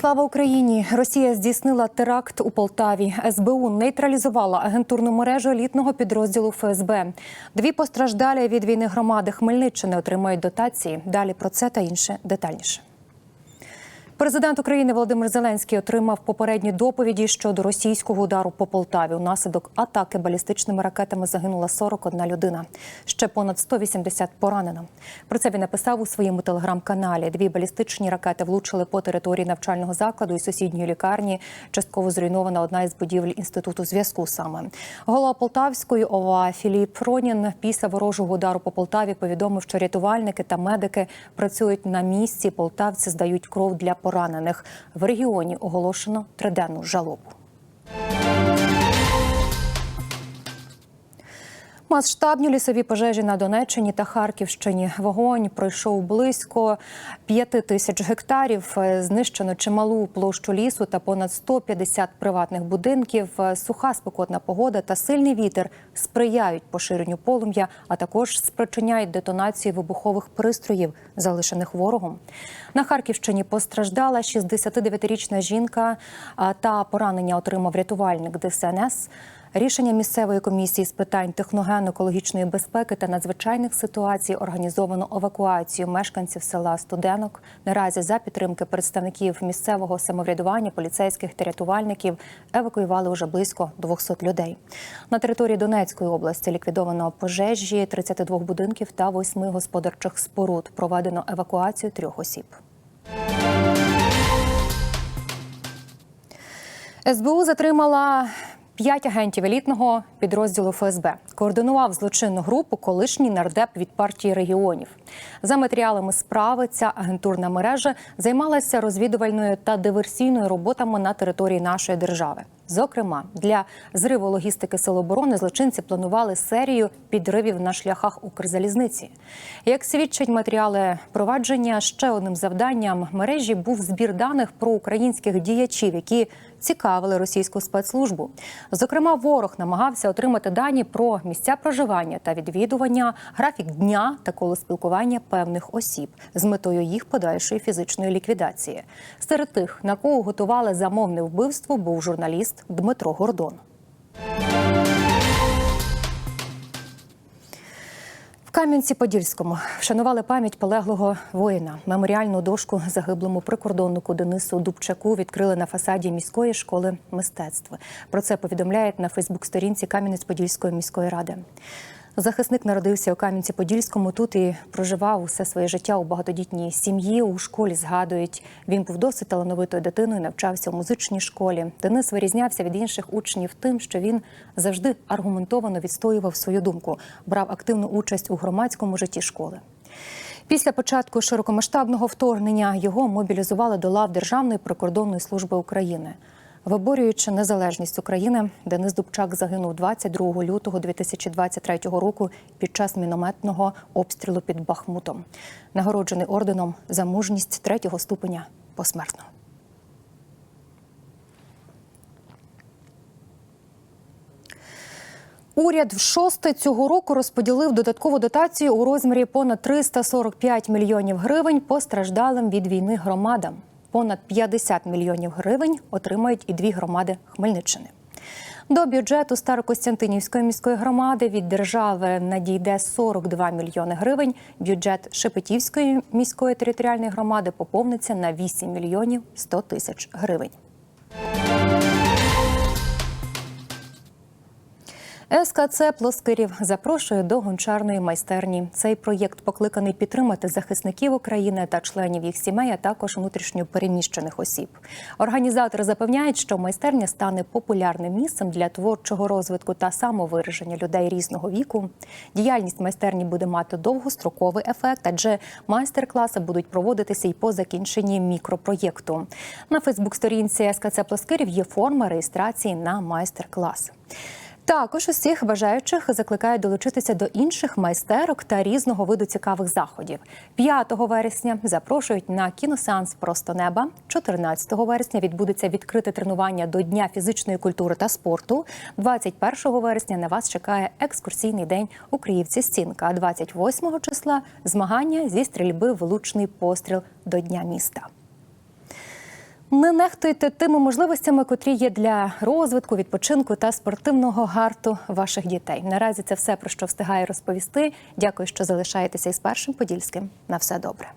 Слава Україні! Росія здійснила теракт у Полтаві. СБУ нейтралізувала агентурну мережу елітного підрозділу ФСБ. Дві постраждалі від війни громади Хмельниччини отримають дотації. Далі про це та інше детальніше. Президент України Володимир Зеленський отримав попередні доповіді щодо російського удару по Полтаві. Унаслідок атаки балістичними ракетами загинула 41 людина. Ще понад 180 поранено. Про це він написав у своєму телеграм-каналі. Дві балістичні ракети влучили по території навчального закладу і сусідньої лікарні. Частково зруйнована одна із будівель інституту зв'язку. Саме голова Полтавської ОВА Філіп Ронін після ворожого удару по Полтаві повідомив, що рятувальники та медики працюють на місці. Полтавці здають кров для поранених. В регіоні оголошено триденну жалобу. Масштабні лісові пожежі на Донеччині та Харківщині. Вогонь пройшов близько п'яти тисяч гектарів. Знищено чималу площу лісу та понад 150 приватних будинків. Суха спекотна погода та сильний вітер сприяють поширенню полум'я, а також спричиняють детонацію вибухових пристроїв, залишених ворогом. На Харківщині постраждала 69-річна жінка та поранення отримав рятувальник ДСНС. Рішення місцевої комісії з питань техногенно-екологічної безпеки та надзвичайних ситуацій організовано евакуацію мешканців села Студенок. Наразі за підтримки представників місцевого самоврядування, поліцейських та рятувальників евакуювали вже близько 200 людей. На території Донецької області ліквідовано пожежі 32 будинків та 8 господарчих споруд. Проведено евакуацію трьох осіб. СБУ затримала П'ять агентів елітного підрозділу ФСБ координував злочинну групу колишній нардеп від партії регіонів. За матеріалами справи ця агентурна мережа займалася розвідувальною та диверсійною роботами на території нашої держави. Зокрема, для зриву логістики Сил оборони злочинці планували серію підривів на шляхах Укрзалізниці. Як свідчать матеріали провадження, ще одним завданням мережі був збір даних про українських діячів, які цікавили російську спецслужбу. Зокрема, ворог намагався отримати дані про місця проживання та відвідування, графік дня та коло спілкування певних осіб з метою їх подальшої фізичної ліквідації. Серед тих, на кого готували замовне вбивство, був журналіст Дмитро Гордон. Кам'янці-Подільському вшанували пам'ять полеглого воїна. Меморіальну дошку загиблому прикордоннику Денису Дубчаку відкрили на фасаді міської школи мистецтв. Про це повідомляють на Фейсбук-сторінці Кам'янець-Подільської міської ради. Захисник народився у Кам'янці-Подільському. Тут і проживав усе своє життя у багатодітній сім'ї. У школі згадують, він був досить талановитою дитиною, навчався у музичній школі. Денис вирізнявся від інших учнів тим, що він завжди аргументовано відстоював свою думку, брав активну участь у громадському житті школи. Після початку широкомасштабного вторгнення його мобілізували до лав Державної прикордонної служби України. Виборюючи незалежність України, Денис Дубчак загинув 22 лютого 2023 року під час мінометного обстрілу під Бахмутом, нагороджений орденом за мужність третього ступеня посмертно. Уряд в шосте цього року розподілив додаткову дотацію у розмірі понад 345 мільйонів гривень постраждалим від війни громадам понад 50 мільйонів гривень отримають і дві громади Хмельниччини. До бюджету Старокостянтинівської міської громади від держави надійде 42 мільйони гривень. Бюджет Шепетівської міської територіальної громади поповниться на 8 мільйонів 100 тисяч гривень. СКЦ Плоскирів запрошує до гончарної майстерні. Цей проєкт покликаний підтримати захисників України та членів їх сімей, а також внутрішньо переміщених осіб. Організатори запевняють, що майстерня стане популярним місцем для творчого розвитку та самовираження людей різного віку. Діяльність майстерні буде мати довгостроковий ефект, адже майстер-класи будуть проводитися й по закінченні мікропроєкту. На Фейсбук-сторінці СКЦ Плоскирів є форма реєстрації на майстер-клас. Також усіх бажаючих закликають долучитися до інших майстерок та різного виду цікавих заходів. 5 вересня запрошують на кіносеанс Просто неба. 14 вересня відбудеться відкрите тренування до Дня фізичної культури та спорту. 21 вересня на вас чекає екскурсійний день у Київці Стінка. А 28 числа змагання зі стрільби в лучний постріл до Дня міста. Не нехтуйте тими можливостями, котрі є для розвитку, відпочинку та спортивного гарту ваших дітей. Наразі це все про що встигає розповісти. Дякую, що залишаєтеся із першим подільським. На все добре.